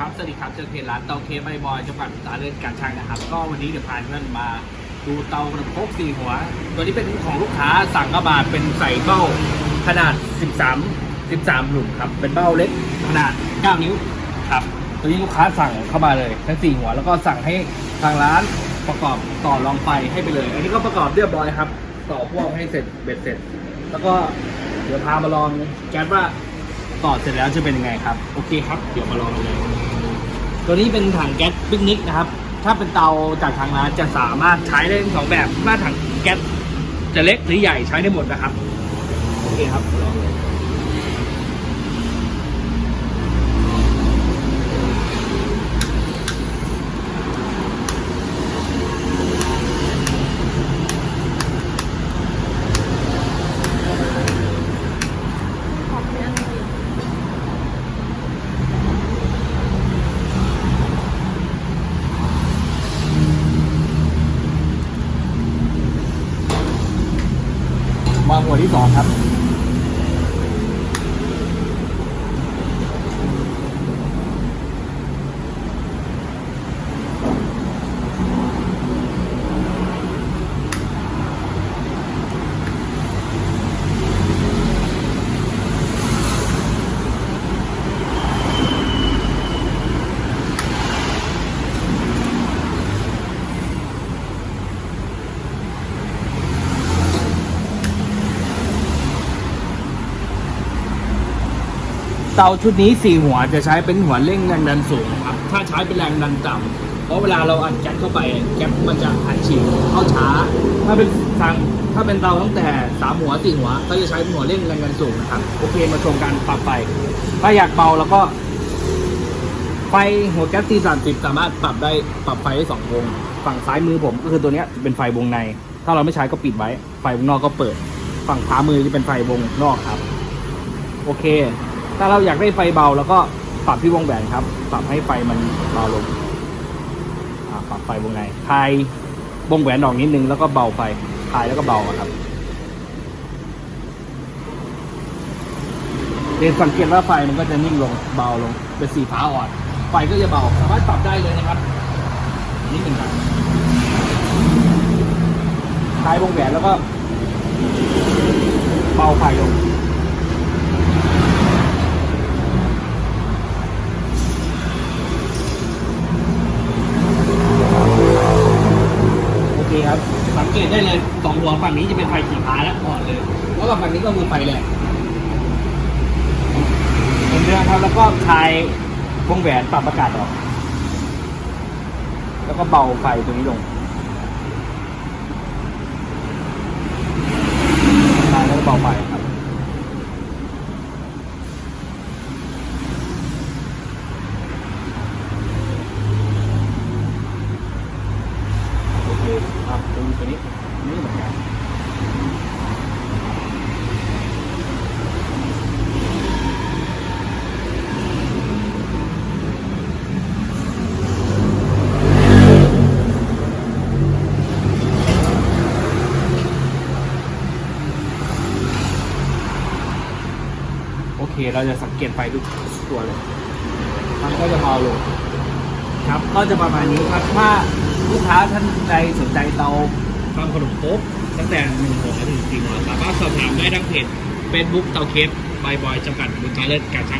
ครับ สวัสดีครับเจอเพจร้านเตาเคใบบอยจังหวัดตาเลือดการช่างนะครับ ก็วันนี้เดี๋ยวพาเพื่อนมาดูเตากระพกสี่หัว ตัวนี้เป็นของลูกค้าสั่งเข้ามาเป็นใส่เบ้าขนาด 13 13 หลุมครับ เป็นเบ้าเล็กขนาด 9 นิ้วครับ ตัวนี้ลูกค้าสั่งเข้ามาเลยทั้งสี่หัว แล้วก็สั่งให้ทางร้านประกอบต่อรองไฟให้ไปเลย อันนี้ก็ประกอบเรียบร้อยครับ ต่อพ่วงให้เสร็จเบ็ดเสร็จ แล้วก็เดี๋ยวพามาลองแก๊สว่าต่อเสร็จแล้วจะเป็นยังไงครับ โอเคครับ เดี๋ยวมาลองเลย ตัวนี้เป็นถังแก๊สปิกนิกนะครับ ถ้าเป็นเตาจากทางร้านจะสามารถใช้ได้ทั้งสองแบบว่าถังแก๊สจะเล็กหรือใหญ่ใช้ได้หมดนะครับ โอเคครับ มาหัวที่สองครับ เตาชุดนี้สี่หัวจะใช้เป็นหัวเร่งแรงดันสูงครับ ถ้าใช้เป็นแรงดันต่ำเพราะเวลาเราอัดแก๊สเข้าไปแก๊สมันจะอัดฉีดเข้าช้า ถ้าเป็นทางถ้าเป็นเตาตั้งแต่สามหัวสี่หัว ก็จะใช้เป็นหัวเร่งแรงดันสูงนะครับ โอเคมาชมการปรับไฟถ้าอยากเบาแล้วก็ ไฟหัวแก๊สตีสามสิบสามารถปรับได้ปรับไฟได้สองวง ฝั่งซ้ายมือผมก็คือตัวนี้เป็นไฟวงใน ถ้าเราไม่ใช้ก็ปิดไว้ ไฟวงนอกก็เปิด ฝั่งขวามือจะเป็นไฟวงนอกครับ โอเค ถ้าเราอยากได้ไฟเบาแล้วก็ปรับที่วงแหวนครับ ปรับให้ไฟมันเบาลงอ่าปรับไฟวงในคลายวงแหวนออกนิดนึงแล้วก็เบาไฟคลายแล้วก็เบาครับเดนสังเกตว่าไฟมันก็จะนิ่งลงเบาลงเป็นสีฟ้าอ่อน ไฟก็จะเบาสามารถปรับได้เลยนะครับ นี่เป็นการคลายวงแหวนแล้วก็เบาไฟลง โอเคครับ สังเกต ได้เลยสองหัวฝั่งนี้จะเป็นไฟสีฟ้าแล้วอ่อนเลย แล้วก็ฝั่งนี้ก็คือไฟแหลกเหมือนเดิมครับแล้วก็คลายวงแหวนปรับอากาศออก แล้วก็เบาไฟตัวนี้ลงคลายแล้วก็เบาไฟครับ โอเคครับตัวนี้ตัว นี่เหมือนกันโอเค เราจะสังเกตไฟทุกตัวเลยมันก็จะเบาลงครับ ก็จะประมาณนี้ครับ ถ้าลูกค้าท่านใดสนใจเตา ทำขนมครกตั้งแต่หนึ่งหัวถึงสี่หัวสามารถสอบถามได้ทั้งเพจเฟซบุ๊กเตาเคฟบายบอยจำกัดบริการเลิศการช่าง